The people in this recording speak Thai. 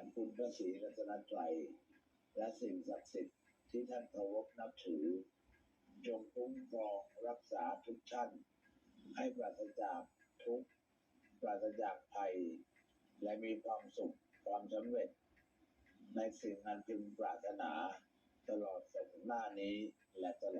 ห่คุณพระศรีรัตนตรัยและสิ่งศักดิ์สิทธิ์ที่ท่านเคารพนับถือ จงคุ้มครองรักษาทุกท่าน ให้ปราศจากทุกปราศจากภัย และมีความสุขความสำเร็จ ในสิ่งนั้นพึงปรารถนาตลอดสัปดาห์นี้และตลอด